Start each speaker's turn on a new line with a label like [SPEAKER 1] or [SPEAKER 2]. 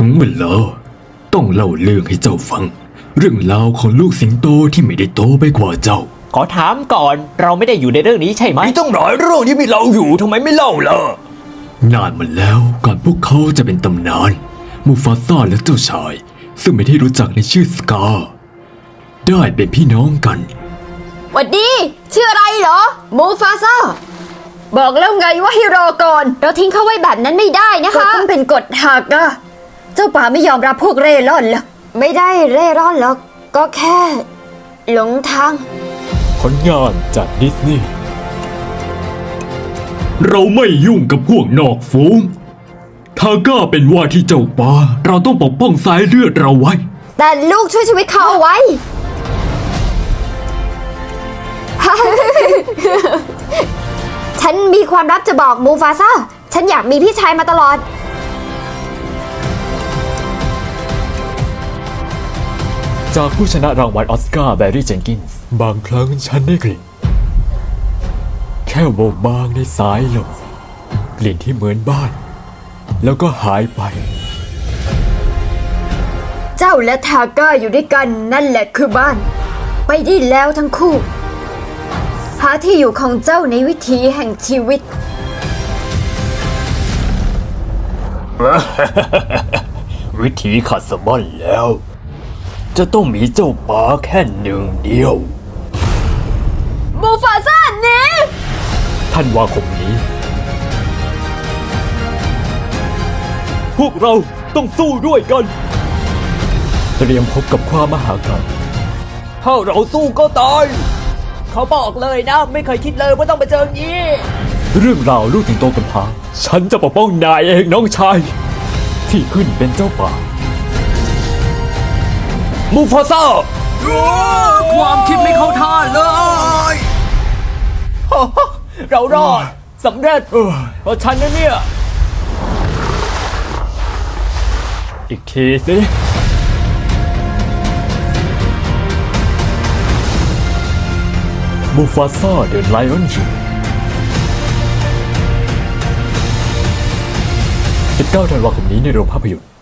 [SPEAKER 1] ถึงเวลาต้องเล่าเรื่องให้เจ้าฟัง เรื่องราวของลูกสิงโตที่ไม่ได้โตไปกว่าเจ้า
[SPEAKER 2] ขอถามก่อนเราไม่ได้อยู่ในเรื่องนี้ใช่ไหม
[SPEAKER 3] มีต้องหลายเรื่องที่มีเราอยู่ทำไมไม่เล่าล่ะ
[SPEAKER 1] นานมาแล้วก่อนพวกเขาจะเป็นตำนาน มูฟาซ่าและเจ้าชาย ซึ่งไม่ได้รู้จักในชื่อสกา ได้เป็นพี่น้องกัน
[SPEAKER 4] หวัดดี ชื่ออะไรเหรอ มูฟาซ่า บอกแล้วไงว่าให้รอก่อน เราทิ้งเขาไว้แบบนั้นไม่ได้นะคะ
[SPEAKER 5] ต้องเป็นกฎหักอะ เจ้าป่าไม่ยอมรับพวกเร่ร่อนหรอก
[SPEAKER 4] ไม่ได้เร่ร่อนหรอกก็แค่ หลงทาง
[SPEAKER 2] ผลงานจากดิสนีย์
[SPEAKER 1] เราไม่ยุ่งกับพวกนอกฝูง ทาก้าเป็นว่าที่เจ้าป่า เราต้องปกป้องสายเลือดเราไว้
[SPEAKER 4] แต่ลูกช่วยชีวิตเขาเอาไว้ ฉันมีความลับจะบอกมูฟาซ่าฉันอยากมีพี่ชายมาตลอด
[SPEAKER 2] จากผู้ชนะรางวัลออสการ์แบร์รี่เจนกินส์บางครั้งฉันได้กลิ่น แค่โบกบางในสายลมกลิ่นที่เหมือนบ้าน แล้วก็หายไป
[SPEAKER 5] เจ้าและทาก้าอยู่ด้วยกันนั่นแหละคือบ้าน ไปได้แล้วทั้งคู่ หาที่อยู่ของเจ้าในวิถีแห่งชีวิต
[SPEAKER 3] วิธีขัดสะบั้นแล้ว จะต้องมีเจ้าป่าแค่หนึ่งเดียว
[SPEAKER 4] มูฟาซ่าหนี
[SPEAKER 2] ท่านวาคมนี้ พวกเราต้องสู้ด้วยกัน เตรียมพบกับความมหากาพย์
[SPEAKER 3] ถ้าเราสู้ก็ตาย เขาบอกเลยนะ ไม่เคยคิดเลยว่าต้องมาเจออย่างนี้
[SPEAKER 2] เรื่องราวลูกสิงโตกำพร้าฉันจะปกป้องนายเองน้องชาย ที่ขึ้นเป็นเจ้าป่า
[SPEAKER 3] มูฟาซ่าความคิดไม่เข้าท่าเลย เรารอดสำเร็จเพราะฉันนะเนี่ย
[SPEAKER 2] อีกทีสิมูฟาซ่าเดินไลออนยู19ธันวาคมนี้ในโรงภาพยนตร์